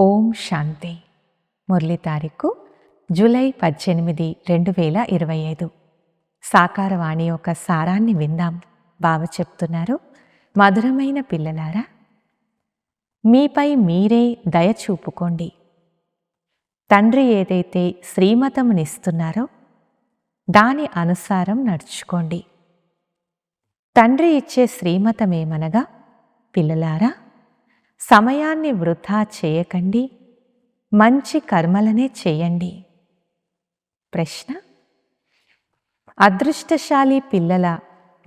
ఓం శాంతి. మురళి తారీఖు జూలై పద్దెనిమిది రెండు వేల ఇరవై ఐదు. సాకారవాణి యొక్క సారాన్ని విందాం బావ చెప్తున్నారు. మధురమైన పిల్లలారా మీపై మీరే దయ చూపుకోండి. తండ్రి ఏదైతే శ్రీమతమునిస్తున్నారో దాని అనుసారం నడుచుకోండి. తండ్రి ఇచ్చే శ్రీమతమేమనగా పిల్లలారా సమయాన్ని వృధా చేయకండి. మంచి కర్మలనే చేయండి. ప్రశ్న? అదృష్టశాలి పిల్లల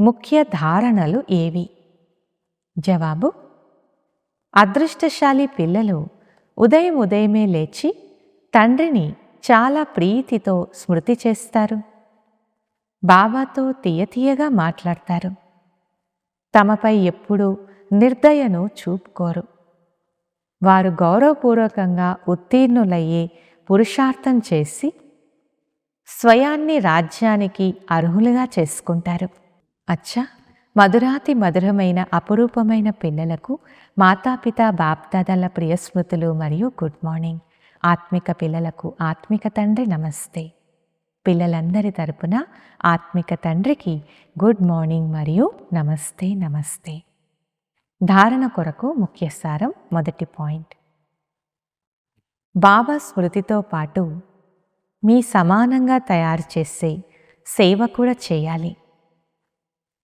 ముఖ్య ధారణలు ఏవి? జవాబు? అదృష్టశాలి పిల్లలు ఉదయం ఉదయమే లేచి తండ్రిని చాలా ప్రీతితో స్మృతి చేస్తారు. బాబాతో తీయతీయగా మాట్లాడతారు. తమపై ఎప్పుడూ నిర్దయను చూపుకోరు. వారు గౌరవపూర్వకంగా ఉత్తీర్ణులయ్యే పురుషార్థం చేసి స్వయాన్ని రాజ్యానికి అర్హులుగా చేసుకుంటారు. అచ్చా! మధురాతి మధురమైన అపురూపమైన పిల్లలకు మాతాపిత బాప్దాదల ప్రియస్మృతులు మరియు గుడ్ మార్నింగ్. ఆత్మిక పిల్లలకు ఆత్మిక తండ్రి నమస్తే. పిల్లలందరి తరపున ఆత్మిక తండ్రికి గుడ్ మార్నింగ్ మరియు నమస్తే నమస్తే. ధారణ కొరకు ముఖ్య సారం మొదటి పాయింట్. బాబా స్మృతితో పాటు మీ సమానంగా తయారు చేసే సేవ కూడా చేయాలి.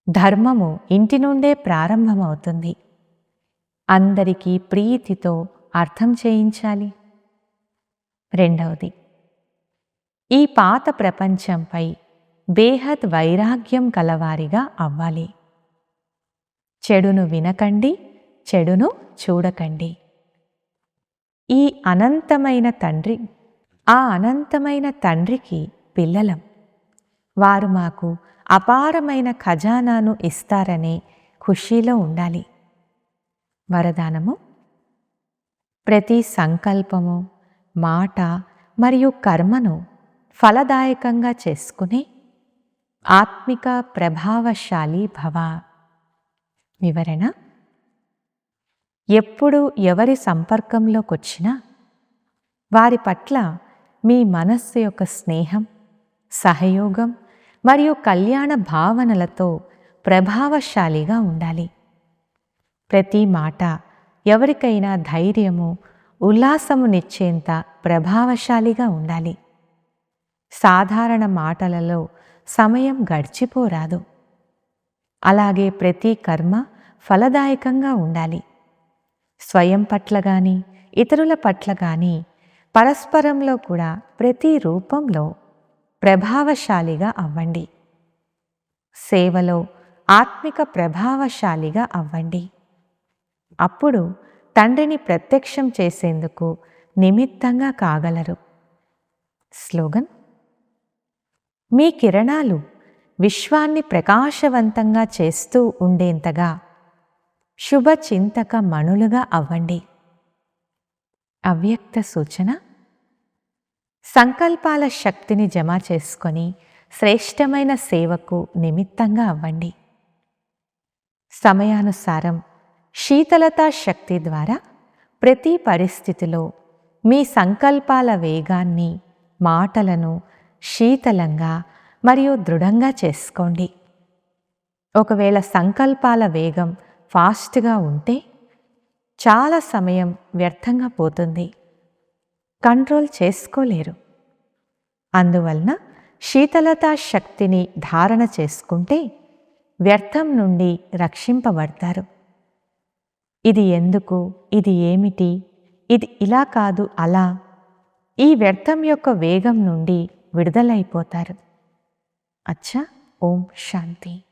ధర్మము ఇంటి నుండే ప్రారంభమవుతుంది. అందరికీ ప్రీతితో అర్థం చేయించాలి. రెండవది ఈ పాత ప్రపంచంపై బేహద్ వైరాగ్యం కలవారిగా అవ్వాలి. చెడును వినకండి చెడును చూడకండి. ఈ అనంతమైన తండ్రి ఆ అనంతమైన తండ్రికి పిల్లలం. వారు మాకు అపారమైన ఖజానాను ఇస్తారనే ఖుషీలో ఉండాలి. వరదానము? ప్రతి సంకల్పము మాట మరియు కర్మను ఫలదాయకంగా చేసుకుని ఆత్మిక ప్రభావశాలి భవ వివరణ. ఎప్పుడు ఎవరి సంపర్కంలోకి వచ్చినా వారి పట్ల మీ మనస్సు యొక్క స్నేహం సహయోగం మరియు కళ్యాణ భావనలతో ప్రభావశాలిగా ఉండాలి. ప్రతి మాట ఎవరికైనా ధైర్యము ఉల్లాసమునిచ్చేంత ప్రభావశాలిగా ఉండాలి. సాధారణ మాటలలో సమయం గడిచిపోరాదు. అలాగే ప్రతి కర్మ ఫలదాయకంగా ఉండాలి. స్వయం పట్ల కానీ ఇతరుల పట్ల కానీ పరస్పరంలో కూడా ప్రతి రూపంలో ప్రభావశాలిగా అవ్వండి. సేవలో ఆత్మిక ప్రభావశాలిగా అవ్వండి. అప్పుడు తండ్రిని ప్రత్యక్షం చేసేందుకు నిమిత్తంగా కాగలరు. స్లోగన్ మీ కిరణాలు విశ్వాన్ని ప్రకాశవంతంగా చేస్తూ ఉండేంతగా శుభచింతక మణులుగా అవ్వండి. అవ్యక్త సూచన. సంకల్పాల శక్తిని జమ చేసుకొని శ్రేష్టమైన సేవకు నిమిత్తంగా అవ్వండి. సమయానుసారం శీతలతా శక్తి ద్వారా ప్రతి పరిస్థితిలో మీ సంకల్పాల వేగాన్ని మాటలను శీతలంగా మరియు దృఢంగా చేసుకోండి. ఒకవేళ సంకల్పాల వేగం ఫాస్ట్గా ఉంటే చాలా సమయం వ్యర్థంగా పోతుంది. కంట్రోల్ చేసుకోలేరు. అందువలన శీతలతా శక్తిని ధారణ చేసుకుంటే వ్యర్థం నుండి రక్షింపబడతారు. ఇది ఎందుకు? ఇది ఏమిటి? ఇది ఇలా కాదు అలా. ఈ వ్యర్థం యొక్క వేగం నుండి విడుదలైపోతారు. అచ్చా ఓం శాంతి.